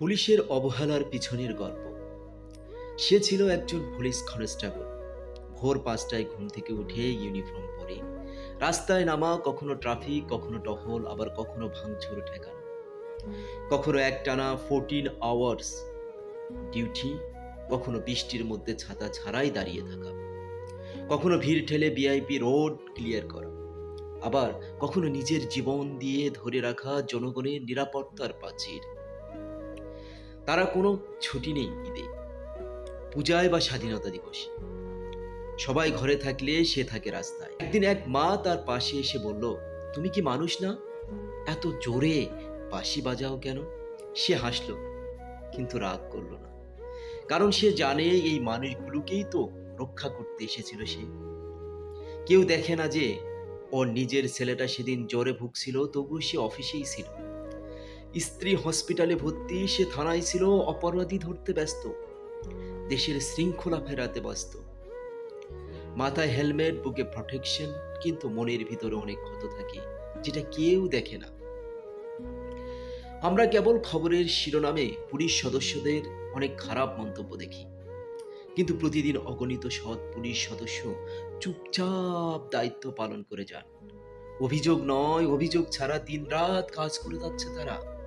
পুলিশের অবহেলার পিছনের গল্প। সে ছিল একজন পুলিশ কনস্টেবল। ভোর পাঁচটায় ঘুম থেকে উঠে ইউনিফর্ম পরে রাস্তায় নামা, কখনো ট্রাফিক, কখনো টহল, আবার কখনো ভাঙচুর ঠেকানো। কখনো একটানা ফোরটিন আওয়ার্স ডিউটি কখনো বৃষ্টির মধ্যে ছাতা ছাড়াই দাঁড়িয়ে থাকা। কখনো ভিড় ঠেলে ভিআইপি রোড ক্লিয়ার করা। আবার কখনো নিজের জীবন দিয়ে ধরে রাখা জনগণের নিরাপত্তার প্রাচীর। তারা কোনো ছুটি নেই ঈদে। পূজায় বা স্বাধীনতা দিবসে। সবাই ঘরে থাকলে সে থাকে রাস্তায়। একদিন এক মা তার পাশে এসে বলল, তুমি কি মানুষ না? এত জোরে বাঁশি বাজাও কেন? সে হাসলো, কিন্তু রাগ করল না। কারণ সে জানে এই মানুষগুলোকেই তো রক্ষা করতে এসেছিল সে। কেউ দেখে না যে, ওর নিজের ছেলেটা সেদিন জ্বরে ভুগছিল তবু সে অফিসেই ছিল। স্ত্রী হসপিটালে ভর্তি, সে থানায় ছিল, অপরাধী ধরতে ব্যস্ত। দেশের শৃঙ্খলা ফেরাতে ব্যস্ত। মাথায় হেলমেট, বুকে প্রোটেকশন কিন্তু মনের ভিতরে অনেক ক্ষত থাকে, যেটা কেউ দেখে না। আমরা কেবল খবরের শিরোনামে পুলিশ সদস্যদের অনেক খারাপ মন্তব্য দেখি। কিন্তু প্রতিদিন অগণিত সৎ পুলিশ সদস্য চুপচাপ দায়িত্ব পালন করে যান। অভিযোগ নয়, অভিযোগ ছাড়া দিনরাত কাজ করে যাচ্ছে তারা।